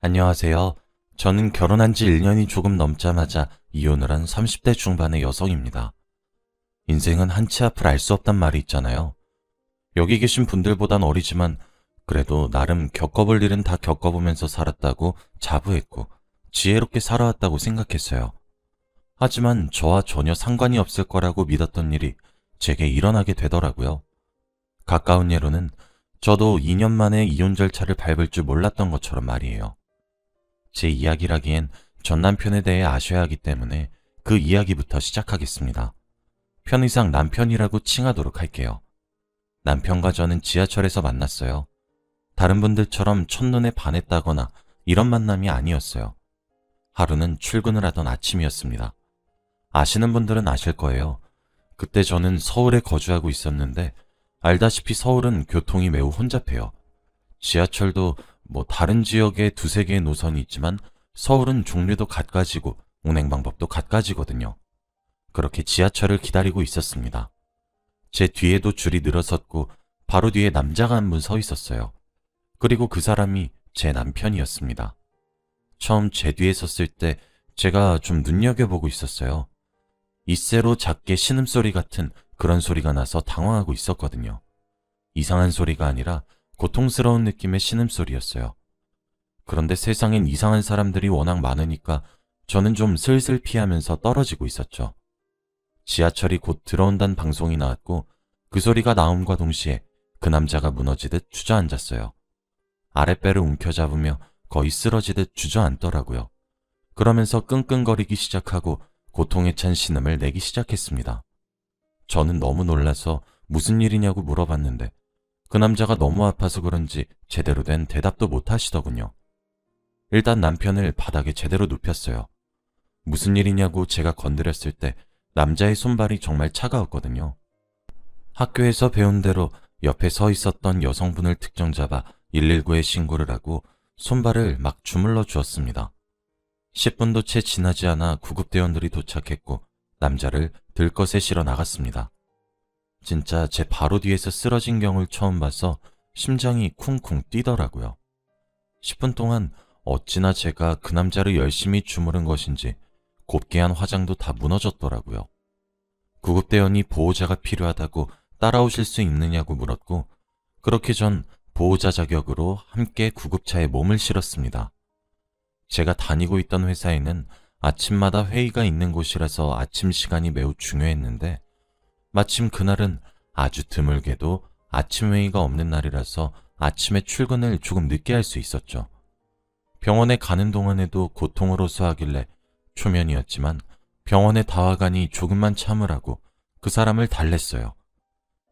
안녕하세요. 저는 결혼한 지 1년이 조금 넘자마자 이혼을 한 30대 중반의 여성입니다. 인생은 한치 앞을 알 수 없단 말이 있잖아요. 여기 계신 분들보단 어리지만 그래도 나름 겪어볼 일은 다 겪어보면서 살았다고 자부했고 지혜롭게 살아왔다고 생각했어요. 하지만 저와 전혀 상관이 없을 거라고 믿었던 일이 제게 일어나게 되더라고요. 가까운 예로는 저도 2년 만에 이혼 절차를 밟을 줄 몰랐던 것처럼 말이에요. 제 이야기라기엔 전 남편에 대해 아셔야 하기 때문에 그 이야기부터 시작하겠습니다. 편의상 남편이라고 칭하도록 할게요. 남편과 저는 지하철에서 만났어요. 다른 분들처럼 첫눈에 반했다거나 이런 만남이 아니었어요. 하루는 출근을 하던 아침이었습니다. 아시는 분들은 아실 거예요. 그때 저는 서울에 거주하고 있었는데 알다시피 서울은 교통이 매우 혼잡해요. 지하철도 뭐 다른 지역에 두세 개의 노선이 있지만 서울은 종류도 갖가지고 운행 방법도 갖가지거든요. 그렇게 지하철을 기다리고 있었습니다. 제 뒤에도 줄이 늘어섰고 바로 뒤에 남자가 한 분 서 있었어요. 그리고 그 사람이 제 남편이었습니다. 처음 제 뒤에 섰을 때 제가 좀 눈여겨보고 있었어요. 이세로 작게 신음소리 같은 그런 소리가 나서 당황하고 있었거든요. 이상한 소리가 아니라 고통스러운 느낌의 신음소리였어요. 그런데 세상엔 이상한 사람들이 워낙 많으니까 저는 좀 슬슬 피하면서 떨어지고 있었죠. 지하철이 곧 들어온다는 방송이 나왔고 그 소리가 나옴과 동시에 그 남자가 무너지듯 주저앉았어요. 아랫배를 움켜잡으며 거의 쓰러지듯 주저앉더라고요. 그러면서 끙끙거리기 시작하고 고통에 찬 신음을 내기 시작했습니다. 저는 너무 놀라서 무슨 일이냐고 물어봤는데 그 남자가 너무 아파서 그런지 제대로 된 대답도 못 하시더군요. 일단 남편을 바닥에 제대로 눕혔어요. 무슨 일이냐고 제가 건드렸을 때 남자의 손발이 정말 차가웠거든요. 학교에서 배운 대로 옆에 서 있었던 여성분을 특정 잡아 119에 신고를 하고 손발을 막 주물러 주었습니다. 10분도 채 지나지 않아 구급대원들이 도착했고 남자를 들것에 실어 나갔습니다. 진짜 제 바로 뒤에서 쓰러진 경우를 처음 봐서 심장이 쿵쿵 뛰더라고요. 10분 동안 어찌나 제가 그 남자를 열심히 주무른 것인지 곱게 한 화장도 다 무너졌더라고요. 구급대원이 보호자가 필요하다고 따라오실 수 있느냐고 물었고 그렇게 전 보호자 자격으로 함께 구급차에 몸을 실었습니다. 제가 다니고 있던 회사에는 아침마다 회의가 있는 곳이라서 아침 시간이 매우 중요했는데 마침 그날은 아주 드물게도 아침 회의가 없는 날이라서 아침에 출근을 조금 늦게 할 수 있었죠. 병원에 가는 동안에도 고통을 호소하길래 초면이었지만 병원에 다와가니 조금만 참으라고 그 사람을 달랬어요.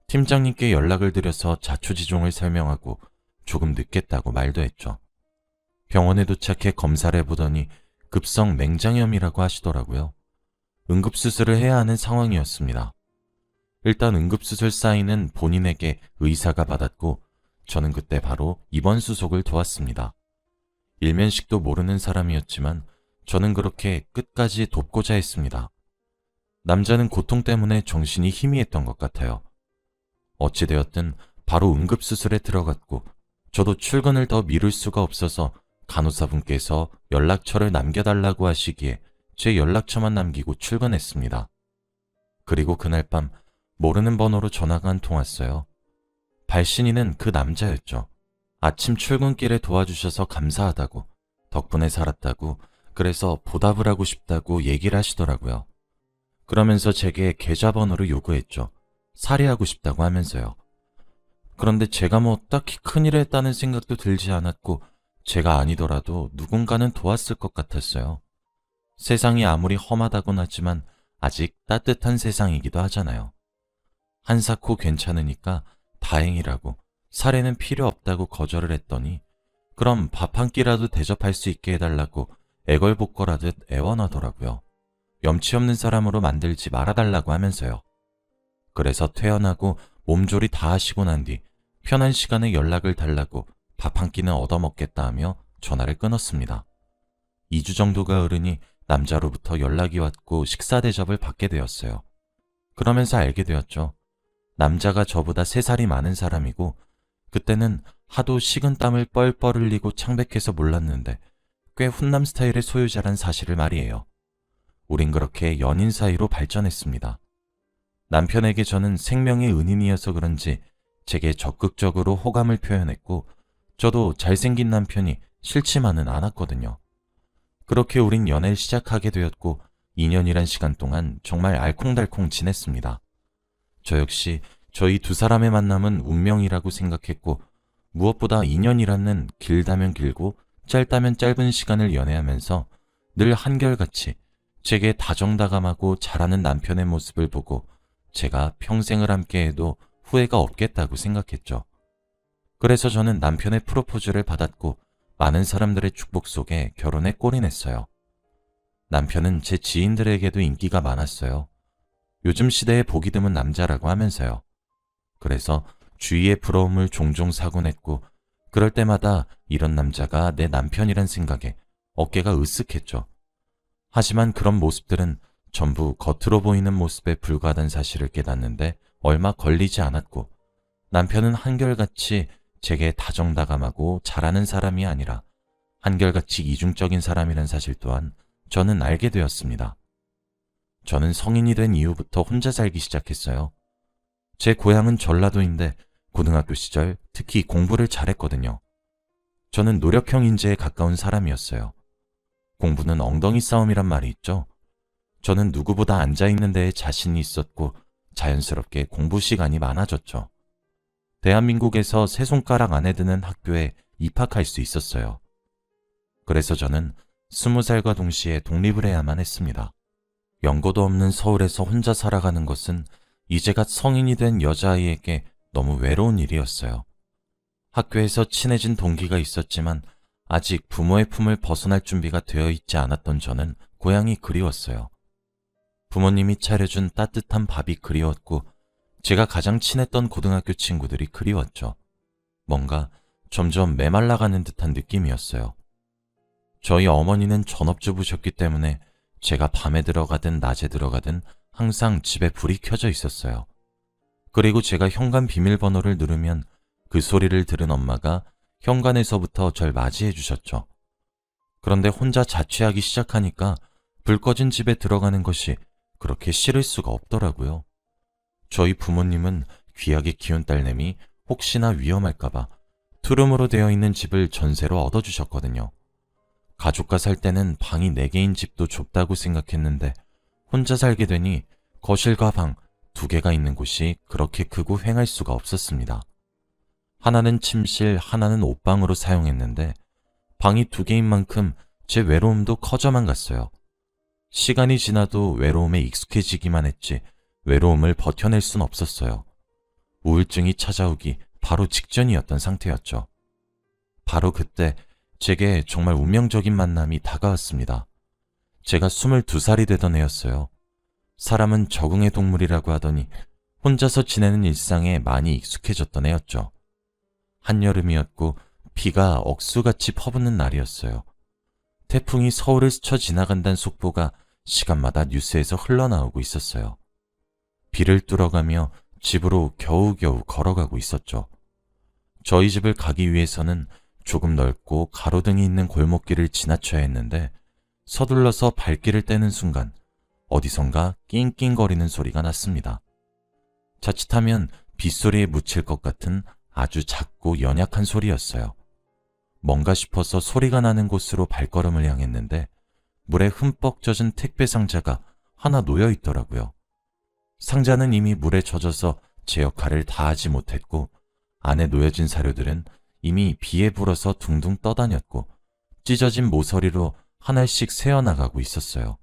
팀장님께 연락을 드려서 자초지종을 설명하고 조금 늦겠다고 말도 했죠. 병원에 도착해 검사를 해보더니 급성 맹장염이라고 하시더라고요. 응급수술을 해야 하는 상황이었습니다. 일단 응급수술 사인은 본인에게 의사가 받았고 저는 그때 바로 입원 수속을 도왔습니다. 일면식도 모르는 사람이었지만 저는 그렇게 끝까지 돕고자 했습니다. 남자는 고통 때문에 정신이 희미했던 것 같아요. 어찌되었든 바로 응급수술에 들어갔고 저도 출근을 더 미룰 수가 없어서 간호사분께서 연락처를 남겨달라고 하시기에 제 연락처만 남기고 출근했습니다. 그리고 그날 밤 모르는 번호로 전화가 한 통 왔어요. 발신인은 그 남자였죠. 아침 출근길에 도와주셔서 감사하다고, 덕분에 살았다고, 그래서 보답을 하고 싶다고 얘기를 하시더라고요. 그러면서 제게 계좌번호를 요구했죠. 살해하고 싶다고 하면서요. 그런데 제가 뭐 딱히 큰일을 했다는 생각도 들지 않았고, 제가 아니더라도 누군가는 도왔을 것 같았어요. 세상이 아무리 험하다곤 하지만 아직 따뜻한 세상이기도 하잖아요. 한사코 괜찮으니까 다행이라고 살해는 필요 없다고 거절을 했더니 그럼 밥 한 끼라도 대접할 수 있게 해달라고 애걸복걸하듯 애원하더라고요. 염치 없는 사람으로 만들지 말아달라고 하면서요. 그래서 퇴원하고 몸조리 다 하시고 난 뒤 편한 시간에 연락을 달라고 밥 한 끼는 얻어먹겠다 하며 전화를 끊었습니다. 2주 정도가 흐르니 남자로부터 연락이 왔고 식사 대접을 받게 되었어요. 그러면서 알게 되었죠. 남자가 저보다 3살이 많은 사람이고 그때는 하도 식은 땀을 뻘뻘 흘리고 창백해서 몰랐는데 꽤 훈남 스타일의 소유자란 사실을 말이에요. 우린 그렇게 연인 사이로 발전했습니다. 남편에게 저는 생명의 은인이어서 그런지 제게 적극적으로 호감을 표현했고 저도 잘생긴 남편이 싫지만은 않았거든요. 그렇게 우린 연애를 시작하게 되었고 2년이란 시간 동안 정말 알콩달콩 지냈습니다. 저 역시 저희 두 사람의 만남은 운명이라고 생각했고 무엇보다 2년이라는 길다면 길고 짧다면 짧은 시간을 연애하면서 늘 한결같이 제게 다정다감하고 잘하는 남편의 모습을 보고 제가 평생을 함께해도 후회가 없겠다고 생각했죠. 그래서 저는 남편의 프로포즈를 받았고 많은 사람들의 축복 속에 결혼에 골인했어요. 남편은 제 지인들에게도 인기가 많았어요. 요즘 시대에 보기 드문 남자라고 하면서요. 그래서 주위의 부러움을 종종 사곤 했고 그럴 때마다 이런 남자가 내 남편이란 생각에 어깨가 으쓱했죠. 하지만 그런 모습들은 전부 겉으로 보이는 모습에 불과하다는 사실을 깨닫는데 얼마 걸리지 않았고 남편은 한결같이 제게 다정다감하고 잘하는 사람이 아니라 한결같이 이중적인 사람이란 사실 또한 저는 알게 되었습니다. 저는 성인이 된 이후부터 혼자 살기 시작했어요. 제 고향은 전라도인데 고등학교 시절 특히 공부를 잘했거든요. 저는 노력형 인재에 가까운 사람이었어요. 공부는 엉덩이 싸움이란 말이 있죠. 저는 누구보다 앉아있는 데에 자신이 있었고 자연스럽게 공부 시간이 많아졌죠. 대한민국에서 세 손가락 안에 드는 학교에 입학할 수 있었어요. 그래서 저는 스무 살과 동시에 독립을 해야만 했습니다. 연고도 없는 서울에서 혼자 살아가는 것은 이제갓 성인이 된 여자아이에게 너무 외로운 일이었어요. 학교에서 친해진 동기가 있었지만 아직 부모의 품을 벗어날 준비가 되어 있지 않았던 저는 고향이 그리웠어요. 부모님이 차려준 따뜻한 밥이 그리웠고 제가 가장 친했던 고등학교 친구들이 그리웠죠. 뭔가 점점 메말라가는 듯한 느낌이었어요. 저희 어머니는 전업주부셨기 때문에 제가 밤에 들어가든 낮에 들어가든 항상 집에 불이 켜져 있었어요. 그리고 제가 현관 비밀번호를 누르면 그 소리를 들은 엄마가 현관에서부터 절 맞이해 주셨죠. 그런데 혼자 자취하기 시작하니까 불 꺼진 집에 들어가는 것이 그렇게 싫을 수가 없더라고요. 저희 부모님은 귀하게 키운 딸내미 혹시나 위험할까봐 투룸으로 되어 있는 집을 전세로 얻어주셨거든요. 가족과 살 때는 방이 4개인 집도 좁다고 생각했는데 혼자 살게 되니 거실과 방 두 개가 있는 곳이 그렇게 크고 횡할 수가 없었습니다. 하나는 침실, 하나는 옷방으로 사용했는데 방이 두 개인 만큼 제 외로움도 커져만 갔어요. 시간이 지나도 외로움에 익숙해지기만 했지 외로움을 버텨낼 순 없었어요. 우울증이 찾아오기 바로 직전이었던 상태였죠. 바로 그때 제게 정말 운명적인 만남이 다가왔습니다. 제가 22살이 되던 해였어요. 사람은 적응의 동물이라고 하더니 혼자서 지내는 일상에 많이 익숙해졌던 해였죠. 한여름이었고 비가 억수같이 퍼붓는 날이었어요. 태풍이 서울을 스쳐 지나간다는 속보가 시간마다 뉴스에서 흘러나오고 있었어요. 비를 뚫어가며 집으로 겨우겨우 걸어가고 있었죠. 저희 집을 가기 위해서는 조금 넓고 가로등이 있는 골목길을 지나쳐야 했는데 서둘러서 발길을 떼는 순간 어디선가 낑낑거리는 소리가 났습니다. 자칫하면 빗소리에 묻힐 것 같은 아주 작고 연약한 소리였어요. 뭔가 싶어서 소리가 나는 곳으로 발걸음을 향했는데 물에 흠뻑 젖은 택배 상자가 하나 놓여 있더라고요. 상자는 이미 물에 젖어서 제 역할을 다 하지 못했고 안에 놓여진 사료들은 이미 비에 불어서 둥둥 떠다녔고 찢어진 모서리로 하나씩 새어나가고 있었어요.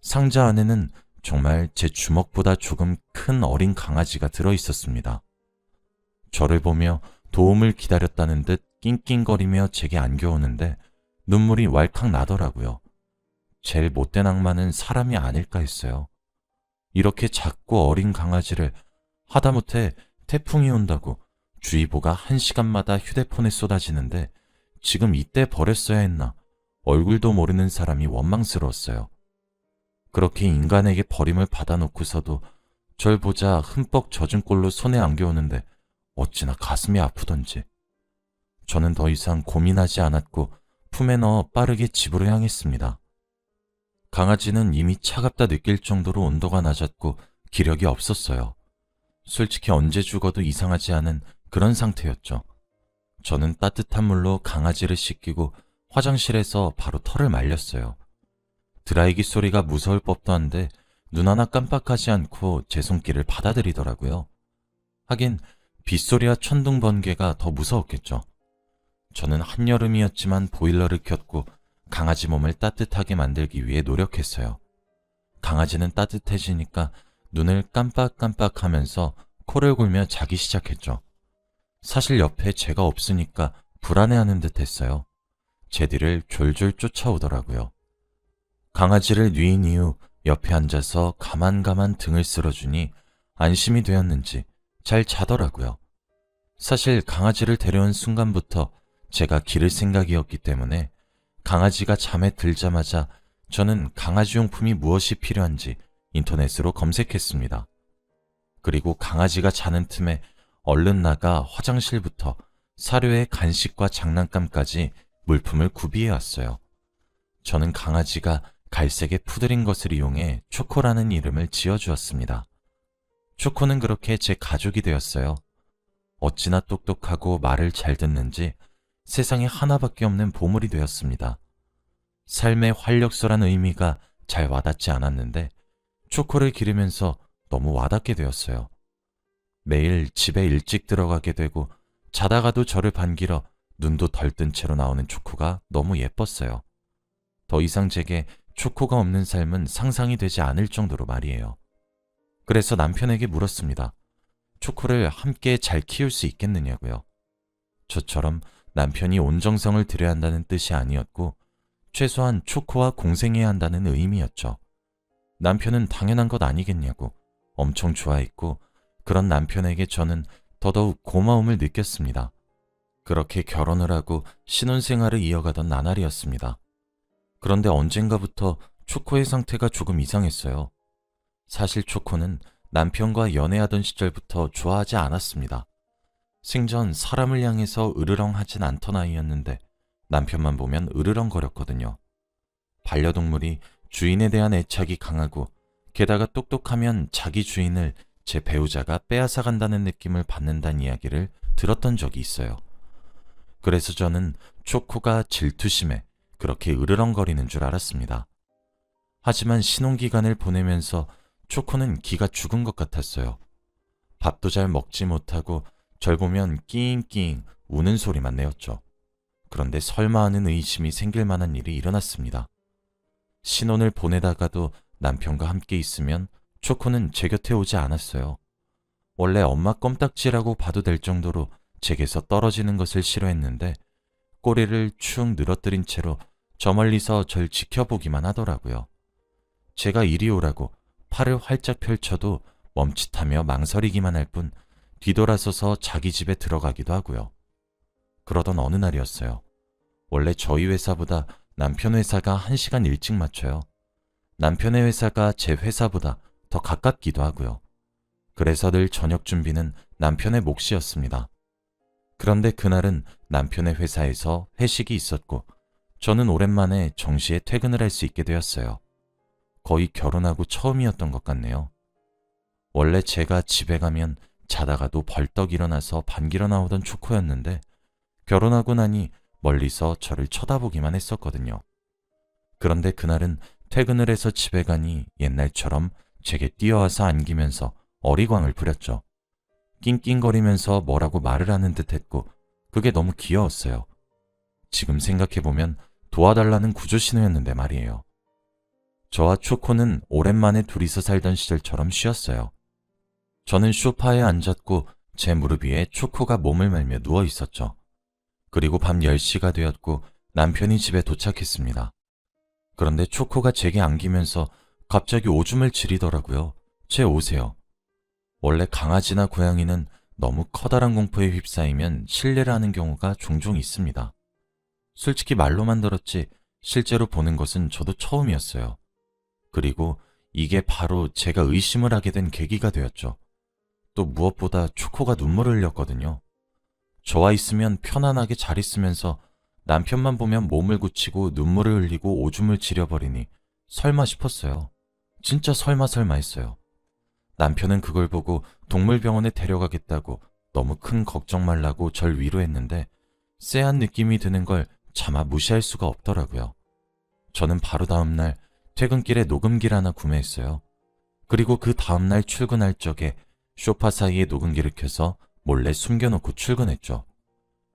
상자 안에는 정말 제 주먹보다 조금 큰 어린 강아지가 들어 있었습니다. 저를 보며 도움을 기다렸다는 듯 낑낑거리며 제게 안겨오는데 눈물이 왈칵 나더라고요. 제일 못된 악마는 사람이 아닐까 했어요. 이렇게 작고 어린 강아지를 하다못해 태풍이 온다고 주의보가 한 시간마다 휴대폰에 쏟아지는데 지금 이때 버렸어야 했나 얼굴도 모르는 사람이 원망스러웠어요. 그렇게 인간에게 버림을 받아놓고서도 절 보자 흠뻑 젖은 꼴로 손에 안겨오는데 어찌나 가슴이 아프던지. 저는 더 이상 고민하지 않았고 품에 넣어 빠르게 집으로 향했습니다. 강아지는 이미 차갑다 느낄 정도로 온도가 낮았고 기력이 없었어요. 솔직히 언제 죽어도 이상하지 않은 그런 상태였죠. 저는 따뜻한 물로 강아지를 씻기고 화장실에서 바로 털을 말렸어요. 드라이기 소리가 무서울 법도 한데 눈 하나 깜빡하지 않고 제 손길을 받아들이더라고요. 하긴 빗소리와 천둥 번개가 더 무서웠겠죠. 저는 한여름이었지만 보일러를 켰고 강아지 몸을 따뜻하게 만들기 위해 노력했어요. 강아지는 따뜻해지니까 눈을 깜빡깜빡 하면서 코를 골며 자기 시작했죠. 사실 옆에 제가 없으니까 불안해하는 듯 했어요. 제 뒤를 졸졸 쫓아오더라고요. 강아지를 뉘인 이후 옆에 앉아서 가만가만 등을 쓸어주니 안심이 되었는지 잘 자더라고요. 사실 강아지를 데려온 순간부터 제가 기를 생각이었기 때문에 강아지가 잠에 들자마자 저는 강아지 용품이 무엇이 필요한지 인터넷으로 검색했습니다. 그리고 강아지가 자는 틈에 얼른 나가 화장실부터 사료에 간식과 장난감까지 물품을 구비해 왔어요. 저는 강아지가 갈색에 푸드린 것을 이용해 초코라는 이름을 지어주었습니다. 초코는 그렇게 제 가족이 되었어요. 어찌나 똑똑하고 말을 잘 듣는지 세상에 하나밖에 없는 보물이 되었습니다. 삶의 활력소란 의미가 잘 와닿지 않았는데 초코를 기르면서 너무 와닿게 되었어요. 매일 집에 일찍 들어가게 되고 자다가도 저를 반기러 눈도 덜 뜬 채로 나오는 초코가 너무 예뻤어요. 더 이상 제게 초코가 없는 삶은 상상이 되지 않을 정도로 말이에요. 그래서 남편에게 물었습니다. 초코를 함께 잘 키울 수 있겠느냐고요. 저처럼 남편이 온 정성을 들여야 한다는 뜻이 아니었고 최소한 초코와 공생해야 한다는 의미였죠. 남편은 당연한 것 아니겠냐고 엄청 좋아했고 그런 남편에게 저는 더더욱 고마움을 느꼈습니다. 그렇게 결혼을 하고 신혼생활을 이어가던 나날이었습니다. 그런데 언젠가부터 초코의 상태가 조금 이상했어요. 사실 초코는 남편과 연애하던 시절부터 좋아하지 않았습니다. 생전 사람을 향해서 으르렁하진 않던 아이였는데 남편만 보면 으르렁거렸거든요. 반려동물이 주인에 대한 애착이 강하고 게다가 똑똑하면 자기 주인을 제 배우자가 빼앗아 간다는 느낌을 받는다는 이야기를 들었던 적이 있어요. 그래서 저는 초코가 질투심에 그렇게 으르렁거리는 줄 알았습니다. 하지만 신혼기간을 보내면서 초코는 기가 죽은 것 같았어요. 밥도 잘 먹지 못하고 절 보면 끼잉끼잉 우는 소리만 내었죠. 그런데 설마 하는 의심이 생길 만한 일이 일어났습니다. 신혼을 보내다가도 남편과 함께 있으면 초코는 제 곁에 오지 않았어요. 원래 엄마 껌딱지라고 봐도 될 정도로 제게서 떨어지는 것을 싫어했는데 꼬리를 축 늘어뜨린 채로 저 멀리서 절 지켜보기만 하더라고요. 제가 이리 오라고 팔을 활짝 펼쳐도 멈칫하며 망설이기만 할 뿐 뒤돌아서서 자기 집에 들어가기도 하고요. 그러던 어느 날이었어요. 원래 저희 회사보다 남편 회사가 한시간 일찍 맞춰요. 남편의 회사가 제 회사보다 더 가깝기도 하고요. 그래서 늘 저녁 준비는 남편의 몫이었습니다. 그런데 그날은 남편의 회사에서 회식이 있었고 저는 오랜만에 정시에 퇴근을 할 수 있게 되었어요. 거의 결혼하고 처음이었던 것 같네요. 원래 제가 집에 가면 자다가도 벌떡 일어나서 반기러 나오던 초코였는데 결혼하고 나니 멀리서 저를 쳐다보기만 했었거든요. 그런데 그날은 퇴근을 해서 집에 가니 옛날처럼 제게 뛰어와서 안기면서 어리광을 부렸죠. 낑낑거리면서 뭐라고 말을 하는 듯 했고 그게 너무 귀여웠어요. 지금 생각해보면 도와달라는 구조 신호였는데 말이에요. 저와 초코는 오랜만에 둘이서 살던 시절처럼 쉬었어요. 저는 소파에 앉았고 제 무릎 위에 초코가 몸을 말며 누워 있었죠. 그리고 밤 10시가 되었고 남편이 집에 도착했습니다. 그런데 초코가 제게 안기면서 갑자기 오줌을 지리더라고요. 제 옷에요. 원래 강아지나 고양이는 너무 커다란 공포에 휩싸이면 실례를 하는 경우가 종종 있습니다. 솔직히 말로만 들었지 실제로 보는 것은 저도 처음이었어요. 그리고 이게 바로 제가 의심을 하게 된 계기가 되었죠. 또 무엇보다 초코가 눈물을 흘렸거든요. 저와 있으면 편안하게 잘 있으면서 남편만 보면 몸을 굳히고 눈물을 흘리고 오줌을 지려버리니 설마 싶었어요. 진짜 설마 설마 했어요. 남편은 그걸 보고 동물병원에 데려가겠다고 너무 큰 걱정 말라고 절 위로했는데 쎄한 느낌이 드는 걸 차마 무시할 수가 없더라고요. 저는 바로 다음날 퇴근길에 녹음기를 하나 구매했어요. 그리고 그 다음날 출근할 적에 쇼파 사이에 녹음기를 켜서 몰래 숨겨놓고 출근했죠.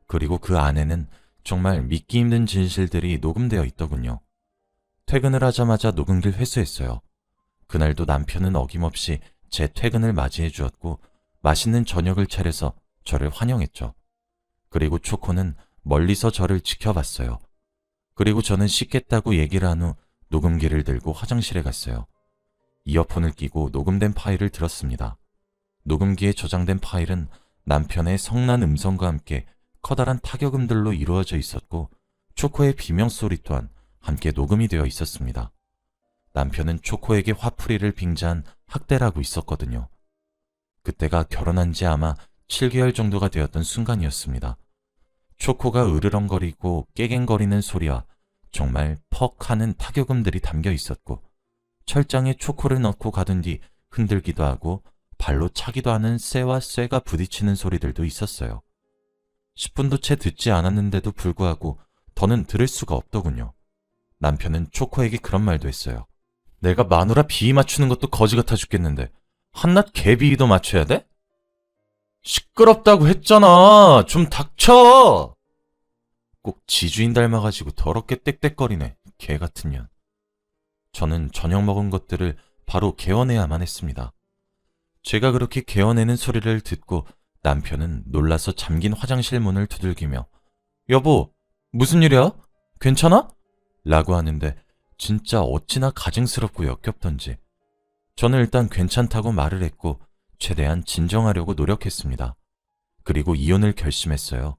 그리고 그 안에는 정말 믿기 힘든 진실들이 녹음되어 있더군요. 퇴근을 하자마자 녹음기를 회수했어요. 그날도 남편은 어김없이 제 퇴근을 맞이해 주었고 맛있는 저녁을 차려서 저를 환영했죠. 그리고 초코는 멀리서 저를 지켜봤어요. 그리고 저는 씻겠다고 얘기를 한 후 녹음기를 들고 화장실에 갔어요. 이어폰을 끼고 녹음된 파일을 들었습니다. 녹음기에 저장된 파일은 남편의 성난 음성과 함께 커다란 타격음들로 이루어져 있었고 초코의 비명 소리 또한 함께 녹음이 되어 있었습니다. 남편은 초코에게 화풀이를 빙자한 학대를 하고 있었거든요. 그때가 결혼한 지 아마 7개월 정도가 되었던 순간이었습니다. 초코가 으르렁거리고 깨갱거리는 소리와 정말 퍽 하는 타격음들이 담겨 있었고 철장에 초코를 넣고 가둔 뒤 흔들기도 하고 발로 차기도 하는 쇠와 쇠가 부딪히는 소리들도 있었어요. 10분도 채 듣지 않았는데도 불구하고 더는 들을 수가 없더군요. 남편은 초코에게 그런 말도 했어요. 내가 마누라 비위 맞추는 것도 거지 같아 죽겠는데 한낱 개 비위도 맞춰야 돼? 시끄럽다고 했잖아. 좀 닥쳐. 꼭 지주인 닮아가지고 더럽게 땡땡거리네. 개 같은 년. 저는 저녁 먹은 것들을 바로 개워내야만 했습니다. 제가 그렇게 개워내는 소리를 듣고 남편은 놀라서 잠긴 화장실 문을 두들기며 여보, 무슨 일이야? 괜찮아? 라고 하는데 진짜 어찌나 가증스럽고 역겹던지 저는 일단 괜찮다고 말을 했고 최대한 진정하려고 노력했습니다. 그리고 이혼을 결심했어요.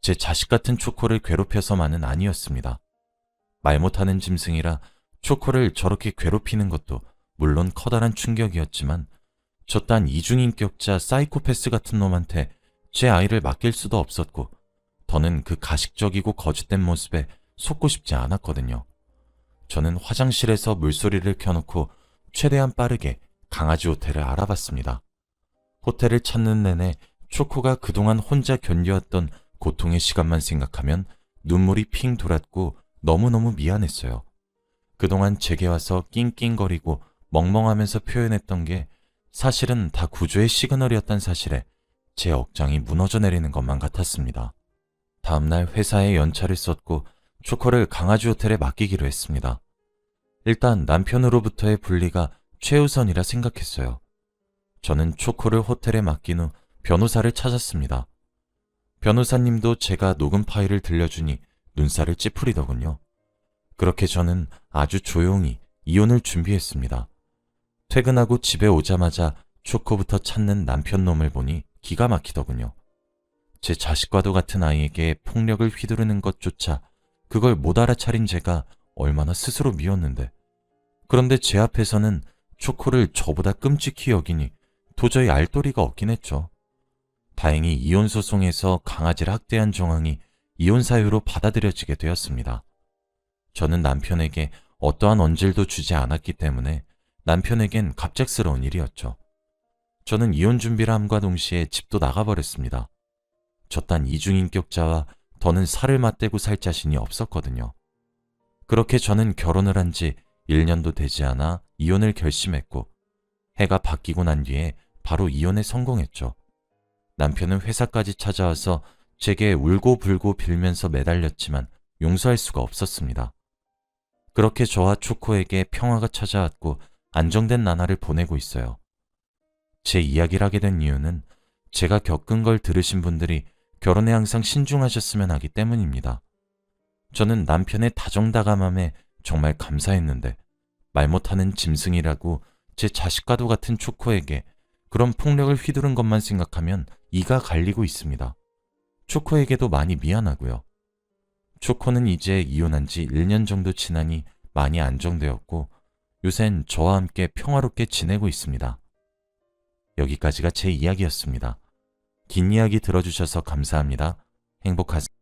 제 자식 같은 초코를 괴롭혀서만은 아니었습니다. 말 못하는 짐승이라 초코를 저렇게 괴롭히는 것도 물론 커다란 충격이었지만 저딴 이중인격자 사이코패스 같은 놈한테 제 아이를 맡길 수도 없었고 더는 그 가식적이고 거짓된 모습에 속고 싶지 않았거든요. 저는 화장실에서 물소리를 켜놓고 최대한 빠르게 강아지 호텔을 알아봤습니다. 호텔을 찾는 내내 초코가 그동안 혼자 견뎌왔던 고통의 시간만 생각하면 눈물이 핑 돌았고 너무너무 미안했어요. 그동안 제게 와서 낑낑거리고 멍멍하면서 표현했던 게 사실은 다 구조의 시그널이었단 사실에 제 억장이 무너져 내리는 것만 같았습니다. 다음날 회사에 연차를 썼고 초코를 강아지 호텔에 맡기기로 했습니다. 일단 남편으로부터의 분리가 최우선이라 생각했어요. 저는 초코를 호텔에 맡긴 후 변호사를 찾았습니다. 변호사님도 제가 녹음 파일을 들려주니 눈살을 찌푸리더군요. 그렇게 저는 아주 조용히 이혼을 준비했습니다. 퇴근하고 집에 오자마자 초코부터 찾는 남편 놈을 보니 기가 막히더군요. 제 자식과도 같은 아이에게 폭력을 휘두르는 것조차 그걸 못 알아차린 제가 얼마나 스스로 미웠는데. 그런데 제 앞에서는 초코를 저보다 끔찍히 여기니 도저히 알 도리가 없긴 했죠. 다행히 이혼 소송에서 강아지를 학대한 정황이 이혼 사유로 받아들여지게 되었습니다. 저는 남편에게 어떠한 언질도 주지 않았기 때문에 남편에겐 갑작스러운 일이었죠. 저는 이혼 준비를 함과 동시에 집도 나가버렸습니다. 저딴 이중인격자와 더는 살을 맞대고 살 자신이 없었거든요. 그렇게 저는 결혼을 한 지 1년도 되지 않아 이혼을 결심했고 해가 바뀌고 난 뒤에 바로 이혼에 성공했죠. 남편은 회사까지 찾아와서 제게 울고 불고 빌면서 매달렸지만 용서할 수가 없었습니다. 그렇게 저와 초코에게 평화가 찾아왔고 안정된 나날을 보내고 있어요. 제 이야기를 하게 된 이유는 제가 겪은 걸 들으신 분들이 결혼에 항상 신중하셨으면 하기 때문입니다. 저는 남편의 다정다감함에 정말 감사했는데 말 못하는 짐승이라고 제 자식과도 같은 초코에게 그런 폭력을 휘두른 것만 생각하면 이가 갈리고 있습니다. 초코에게도 많이 미안하고요. 초코는 이제 이혼한 지 1년 정도 지나니 많이 안정되었고 요샌 저와 함께 평화롭게 지내고 있습니다. 여기까지가 제 이야기였습니다. 긴 이야기 들어주셔서 감사합니다. 행복하세요.